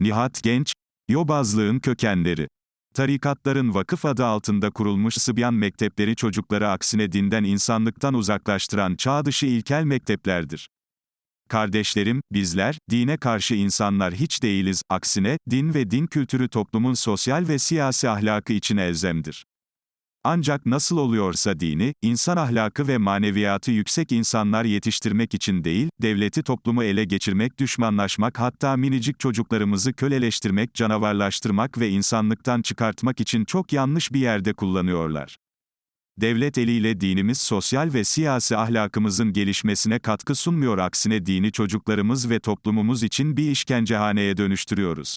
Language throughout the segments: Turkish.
Nihat Genç, Yobazlığın kökenleri. Tarikatların vakıf adı altında kurulmuş Sıbyan mektepleri çocukları aksine dinden insanlıktan uzaklaştıran çağ dışı ilkel mekteplerdir. Kardeşlerim, bizler, dine karşı insanlar hiç değiliz, aksine, din ve din kültürü toplumun sosyal ve siyasi ahlakı için elzemdir. Ancak nasıl oluyorsa dini, insan ahlakı ve maneviyatı yüksek insanlar yetiştirmek için değil, devleti toplumu ele geçirmek, düşmanlaşmak hatta minicik çocuklarımızı köleleştirmek, canavarlaştırmak ve insanlıktan çıkartmak için çok yanlış bir yerde kullanıyorlar. Devlet eliyle dinimiz sosyal ve siyasi ahlakımızın gelişmesine katkı sunmuyor aksine dini çocuklarımız ve toplumumuz için bir işkencehaneye dönüştürüyoruz.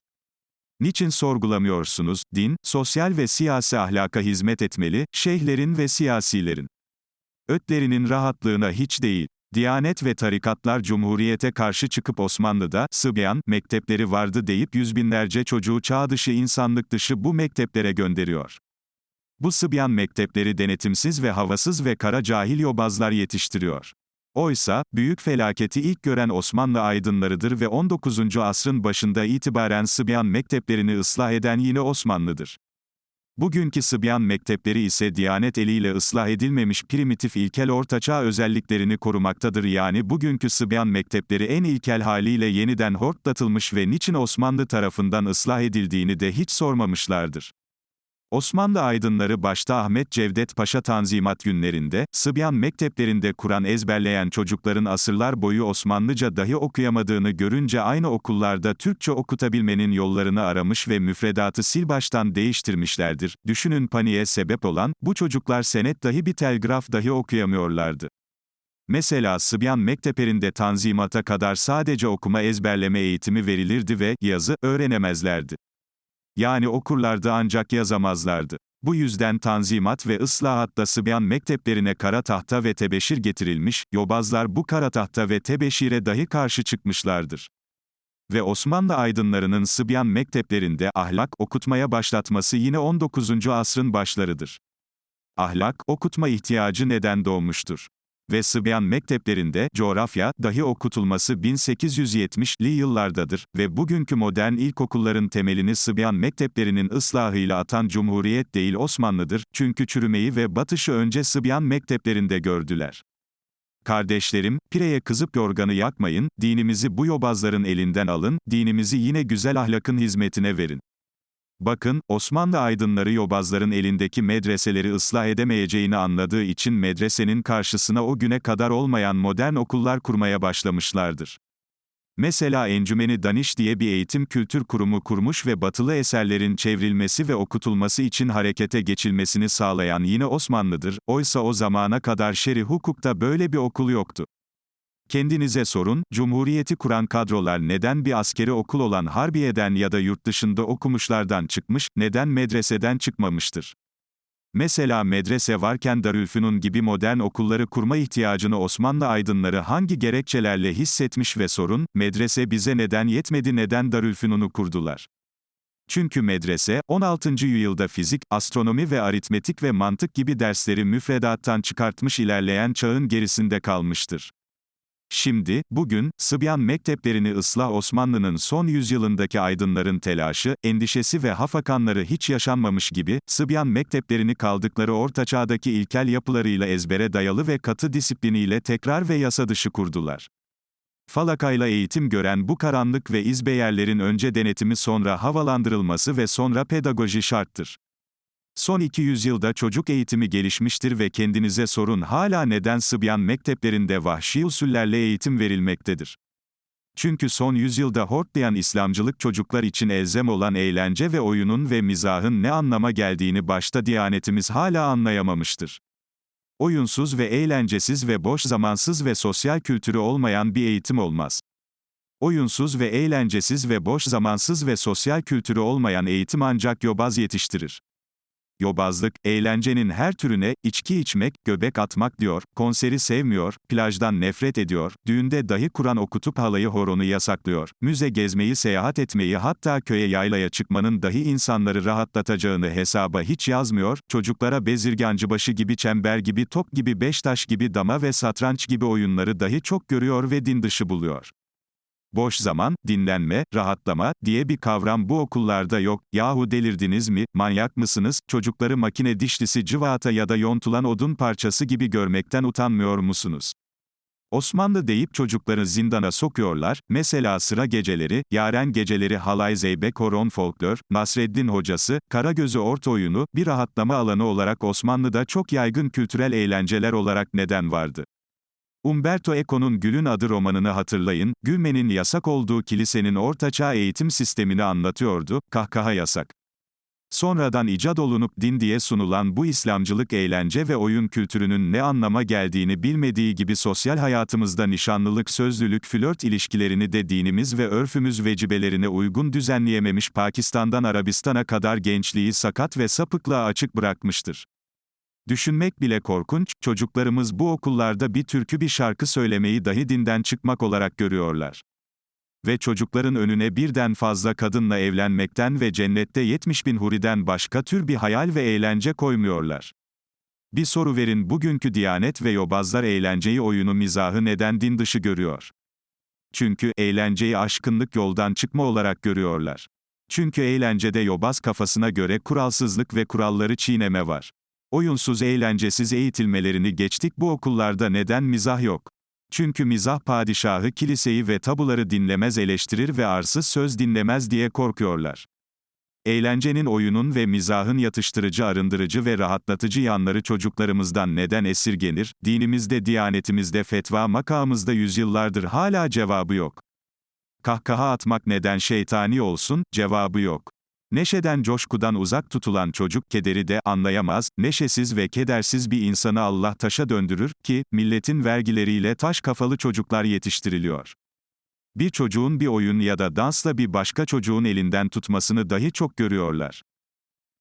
Niçin sorgulamıyorsunuz? Din, sosyal ve siyasi ahlaka hizmet etmeli, şeyhlerin ve siyasilerin. Ötlerinin rahatlığına hiç değil. Diyanet ve tarikatlar Cumhuriyete karşı çıkıp Osmanlı'da, Sıbyan, mektepleri vardı deyip yüz binlerce çocuğu çağ dışı insanlık dışı bu mekteplere gönderiyor. Bu Sıbyan mektepleri denetimsiz ve havasız ve kara cahil yobazlar yetiştiriyor. Oysa, büyük felaketi ilk gören Osmanlı aydınlarıdır ve 19. asrın başında itibaren Sıbyan mekteplerini ıslah eden yine Osmanlı'dır. Bugünkü Sıbyan mektepleri ise Diyanet eliyle ıslah edilmemiş primitif ilkel ortaçağ özelliklerini korumaktadır yani bugünkü Sıbyan mektepleri en ilkel haliyle yeniden hortlatılmış ve niçin Osmanlı tarafından ıslah edildiğini de hiç sormamışlardır. Osmanlı aydınları başta Ahmet Cevdet Paşa Tanzimat günlerinde, Sıbyan mekteplerinde Kur'an ezberleyen çocukların asırlar boyu Osmanlıca dahi okuyamadığını görünce aynı okullarda Türkçe okutabilmenin yollarını aramış ve müfredatı sil baştan değiştirmişlerdir. Düşünün paniğe sebep olan, bu çocuklar senet dahi bir telgraf dahi okuyamıyorlardı. Mesela Sıbyan mekteperinde Tanzimat'a kadar sadece okuma ezberleme eğitimi verilirdi ve yazı öğrenemezlerdi. Yani okurlardı ancak yazamazlardı. Bu yüzden tanzimat ve ıslahatta Sıbyan mekteplerine kara tahta ve tebeşir getirilmiş, yobazlar bu kara tahta ve tebeşire dahi karşı çıkmışlardır. Ve Osmanlı aydınlarının Sıbyan mekteplerinde ahlak okutmaya başlatması yine 19. asrın başlarıdır. Ahlak, okutma ihtiyacı neden doğmuştur? Ve Sıbyan mekteplerinde coğrafya dahi okutulması 1870'li yıllardadır ve bugünkü modern ilkokulların temelini Sıbyan mekteplerinin ıslahıyla atan Cumhuriyet değil Osmanlı'dır, çünkü çürümeyi ve batışı önce Sıbyan mekteplerinde gördüler. Kardeşlerim, pireye kızıp yorganı yakmayın, dinimizi bu yobazların elinden alın, dinimizi yine güzel ahlakın hizmetine verin. Bakın, Osmanlı aydınları yobazların elindeki medreseleri ıslah edemeyeceğini anladığı için medresenin karşısına o güne kadar olmayan modern okullar kurmaya başlamışlardır. Mesela Encümeni Daniş diye bir eğitim kültür kurumu kurmuş ve batılı eserlerin çevrilmesi ve okutulması için harekete geçilmesini sağlayan yine Osmanlı'dır, oysa o zamana kadar şer'i hukukta böyle bir okul yoktu. Kendinize sorun, Cumhuriyeti kuran kadrolar neden bir askeri okul olan Harbiye'den ya da yurt dışında okumuşlardan çıkmış, neden medreseden çıkmamıştır? Mesela medrese varken Darülfünun gibi modern okulları kurma ihtiyacını Osmanlı aydınları hangi gerekçelerle hissetmiş ve sorun, medrese bize neden yetmedi neden Darülfünun'u kurdular? Çünkü medrese, 16. yüzyılda fizik, astronomi ve aritmetik ve mantık gibi dersleri müfredattan çıkartmış ilerleyen çağın gerisinde kalmıştır. Şimdi, bugün, Sıbyan mekteplerini ıslah Osmanlı'nın son yüzyılındaki aydınların telaşı, endişesi ve hafakanları hiç yaşanmamış gibi, Sıbyan mekteplerini kaldıkları ortaçağdaki ilkel yapılarıyla ezbere dayalı ve katı disipliniyle tekrar ve yasa dışı kurdular. Falakayla eğitim gören bu karanlık ve izbeyerlerin önce denetimi sonra havalandırılması ve sonra pedagoji şarttır. Son 200 yılda çocuk eğitimi gelişmiştir ve kendinize sorun hala neden Sıbyan mekteplerinde vahşi usullerle eğitim verilmektedir. Çünkü son yüzyılda hortlayan İslamcılık çocuklar için elzem olan eğlence ve oyunun ve mizahın ne anlama geldiğini başta Diyanetimiz hala anlayamamıştır. Oyunsuz ve eğlencesiz ve boş zamansız ve sosyal kültürü olmayan bir eğitim olmaz. Oyunsuz ve eğlencesiz ve boş zamansız ve sosyal kültürü olmayan eğitim ancak yobaz yetiştirir yobazlık, eğlencenin her türüne, içki içmek, göbek atmak diyor, konseri sevmiyor, plajdan nefret ediyor, düğünde dahi Kur'an okutup halayı horonu yasaklıyor, müze gezmeyi seyahat etmeyi hatta köye yaylaya çıkmanın dahi insanları rahatlatacağını hesaba hiç yazmıyor, çocuklara bezirgancıbaşı gibi çember gibi top gibi beş taş gibi dama ve satranç gibi oyunları dahi çok görüyor ve din dışı buluyor. Boş zaman, dinlenme, rahatlama diye bir kavram bu okullarda yok. Yahu delirdiniz mi? Manyak mısınız? Çocukları makine dişlisi cıvata ya da yontulan odun parçası gibi görmekten utanmıyor musunuz? Osmanlı deyip çocukları zindana sokuyorlar, mesela sıra geceleri, yaren geceleri halay zeybek horon folklor, Nasreddin hocası, Karagözü orta oyunu, bir rahatlama alanı olarak Osmanlı'da çok yaygın kültürel eğlenceler olarak neden vardı. Umberto Eco'nun Gül'ün Adı romanını hatırlayın, gülmenin yasak olduğu kilisenin ortaçağ eğitim sistemini anlatıyordu, kahkaha yasak. Sonradan icat olunup din diye sunulan bu İslamcılık eğlence ve oyun kültürünün ne anlama geldiğini bilmediği gibi sosyal hayatımızda nişanlılık, sözlülük, flört ilişkilerini de dinimiz ve örfümüz vecibelerine uygun düzenleyememiş Pakistan'dan Arabistan'a kadar gençliği sakat ve sapıklığa açık bırakmıştır. Düşünmek bile korkunç, çocuklarımız bu okullarda bir türkü bir şarkı söylemeyi dahi dinden çıkmak olarak görüyorlar. Ve çocukların önüne birden fazla kadınla evlenmekten ve cennette 70 bin huriden başka tür bir hayal ve eğlence koymuyorlar. Bir soru verin bugünkü diyanet ve yobazlar eğlenceyi oyunu mizahı neden din dışı görüyor? Çünkü eğlenceyi aşkınlık yoldan çıkma olarak görüyorlar. Çünkü eğlencede yobaz kafasına göre kuralsızlık ve kuralları çiğneme var. Oyunsuz eğlencesiz eğitilmelerini geçtik bu okullarda neden mizah yok? Çünkü mizah padişahı kiliseyi ve tabuları dinlemez eleştirir ve arsız söz dinlemez diye korkuyorlar. Eğlencenin oyunun ve mizahın yatıştırıcı arındırıcı ve rahatlatıcı yanları çocuklarımızdan neden esirgenir, dinimizde diyanetimizde fetva makamımızda yüzyıllardır hala cevabı yok. Kahkaha atmak neden şeytani olsun, cevabı yok. Neşeden coşkudan uzak tutulan çocuk kederi de anlayamaz, neşesiz ve kedersiz bir insanı Allah taşa döndürür ki, milletin vergileriyle taş kafalı çocuklar yetiştiriliyor. Bir çocuğun bir oyun ya da dansla bir başka çocuğun elinden tutmasını dahi çok görüyorlar.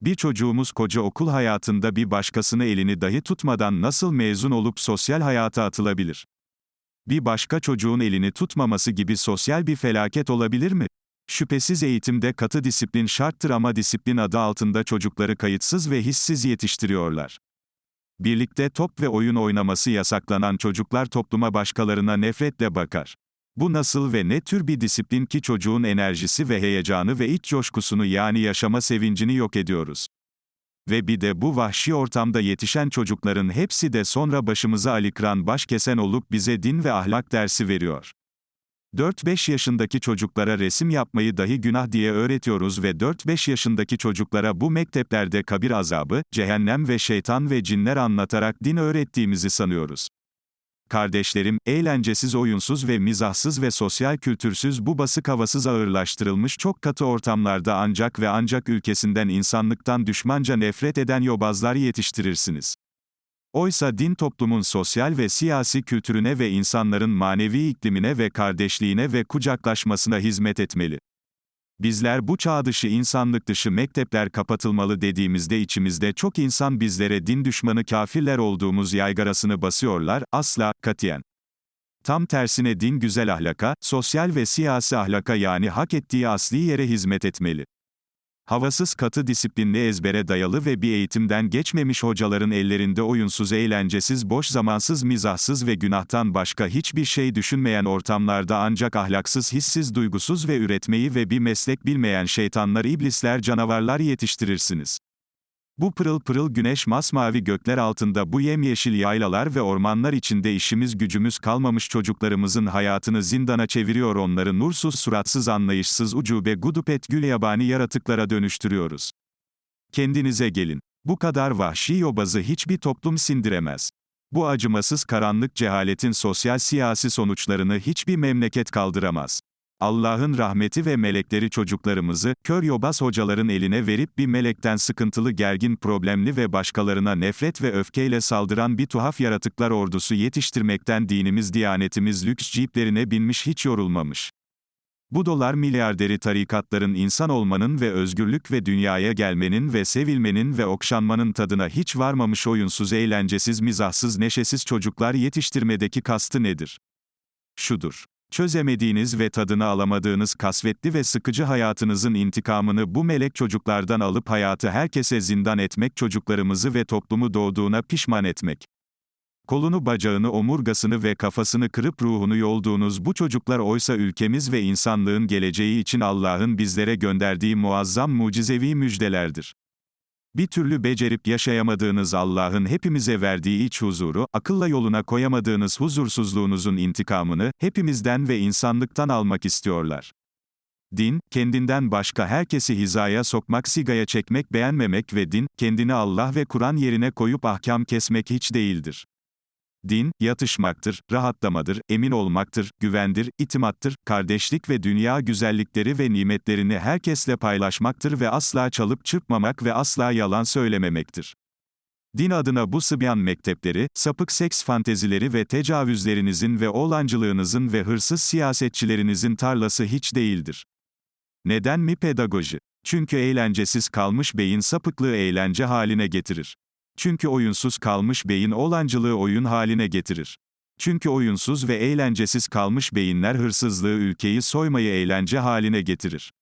Bir çocuğumuz koca okul hayatında bir başkasını elini dahi tutmadan nasıl mezun olup sosyal hayata atılabilir? Bir başka çocuğun elini tutmaması gibi sosyal bir felaket olabilir mi? Şüphesiz eğitimde katı disiplin şarttır ama disiplin adı altında çocukları kayıtsız ve hissiz yetiştiriyorlar. Birlikte top ve oyun oynaması yasaklanan çocuklar topluma başkalarına nefretle bakar. Bu nasıl ve ne tür bir disiplin ki çocuğun enerjisi ve heyecanı ve iç coşkusunu yani yaşama sevincini yok ediyoruz. Ve bir de bu vahşi ortamda yetişen çocukların hepsi de sonra başımıza alikran baş kesen olup bize din ve ahlak dersi veriyor. 4-5 yaşındaki çocuklara resim yapmayı dahi günah diye öğretiyoruz ve 4-5 yaşındaki çocuklara bu mekteplerde kabir azabı, cehennem ve şeytan ve cinler anlatarak din öğrettiğimizi sanıyoruz. Kardeşlerim, eğlencesiz oyunsuz ve mizahsız ve sosyal kültürsüz bu basık havasız ağırlaştırılmış çok katı ortamlarda ancak ve ancak ülkesinden insanlıktan düşmanca nefret eden yobazlar yetiştirirsiniz. Oysa din toplumun sosyal ve siyasi kültürüne ve insanların manevi iklimine ve kardeşliğine ve kucaklaşmasına hizmet etmeli. Bizler bu çağ dışı insanlık dışı mektepler kapatılmalı dediğimizde içimizde çok insan bizlere din düşmanı kafirler olduğumuz yaygarasını basıyorlar, asla, katiyen. Tam tersine din güzel ahlaka, sosyal ve siyasi ahlaka yani hak ettiği asli yere hizmet etmeli. Havasız katı disiplinli ezbere dayalı ve bir eğitimden geçmemiş hocaların ellerinde oyunsuz eğlencesiz boş zamansız mizahsız ve günahtan başka hiçbir şey düşünmeyen ortamlarda ancak ahlaksız hissiz duygusuz ve üretmeyi ve bir meslek bilmeyen şeytanlar iblisler canavarlar yetiştirirsiniz. Bu pırıl pırıl güneş masmavi gökler altında bu yemyeşil yaylalar ve ormanlar içinde işimiz gücümüz kalmamış çocuklarımızın hayatını zindana çeviriyor onları nursuz suratsız anlayışsız ucube gudupet gül yabani yaratıklara dönüştürüyoruz. Kendinize gelin. Bu kadar vahşi yobazı hiçbir toplum sindiremez. Bu acımasız karanlık cehaletin sosyal siyasi sonuçlarını hiçbir memleket kaldıramaz. Allah'ın rahmeti ve melekleri çocuklarımızı, kör yobaz hocaların eline verip bir melekten sıkıntılı gergin problemli ve başkalarına nefret ve öfkeyle saldıran bir tuhaf yaratıklar ordusu yetiştirmekten dinimiz diyanetimiz lüks ciplerine binmiş hiç yorulmamış. Bu dolar milyarderi tarikatların insan olmanın ve özgürlük ve dünyaya gelmenin ve sevilmenin ve okşanmanın tadına hiç varmamış oyunsuz eğlencesiz mizahsız neşesiz çocuklar yetiştirmedeki kastı nedir? Şudur. Çözemediğiniz ve tadını alamadığınız kasvetli ve sıkıcı hayatınızın intikamını bu melek çocuklardan alıp hayatı herkese zindan etmek çocuklarımızı ve toplumu doğduğuna pişman etmek. Kolunu bacağını omurgasını ve kafasını kırıp ruhunu yolduğunuz bu çocuklar oysa ülkemiz ve insanlığın geleceği için Allah'ın bizlere gönderdiği muazzam mucizevi müjdelerdir. Bir türlü becerip yaşayamadığınız Allah'ın hepimize verdiği iç huzuru, akılla yoluna koyamadığınız huzursuzluğunuzun intikamını, hepimizden ve insanlıktan almak istiyorlar. Din, kendinden başka herkesi hizaya sokmak, sigaya çekmek, beğenmemek ve din, kendini Allah ve Kur'an yerine koyup ahkam kesmek hiç değildir. Din, yatışmaktır, rahatlamadır, emin olmaktır, güvendir, itimattır, kardeşlik ve dünya güzellikleri ve nimetlerini herkesle paylaşmaktır ve asla çalıp çırpmamak ve asla yalan söylememektir. Din adına bu Sıbyan mektepleri, sapık seks fantezileri ve tecavüzlerinizin ve oğlancılığınızın ve hırsız siyasetçilerinizin tarlası hiç değildir. Neden mi pedagoji? Çünkü eğlencesiz kalmış beyin sapıklığı eğlence haline getirir. Çünkü oyunsuz kalmış beyin oğlancılığı oyun haline getirir. Çünkü oyunsuz ve eğlencesiz kalmış beyinler hırsızlığı ülkeyi soymayı eğlence haline getirir.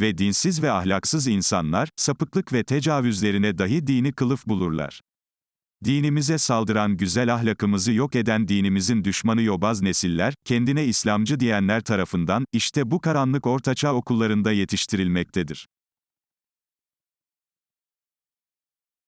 Ve dinsiz ve ahlaksız insanlar, sapıklık ve tecavüzlerine dahi dini kılıf bulurlar. Dinimize saldıran güzel ahlakımızı yok eden dinimizin düşmanı yobaz nesiller, kendine İslamcı diyenler tarafından, işte bu karanlık ortaçağ okullarında yetiştirilmektedir.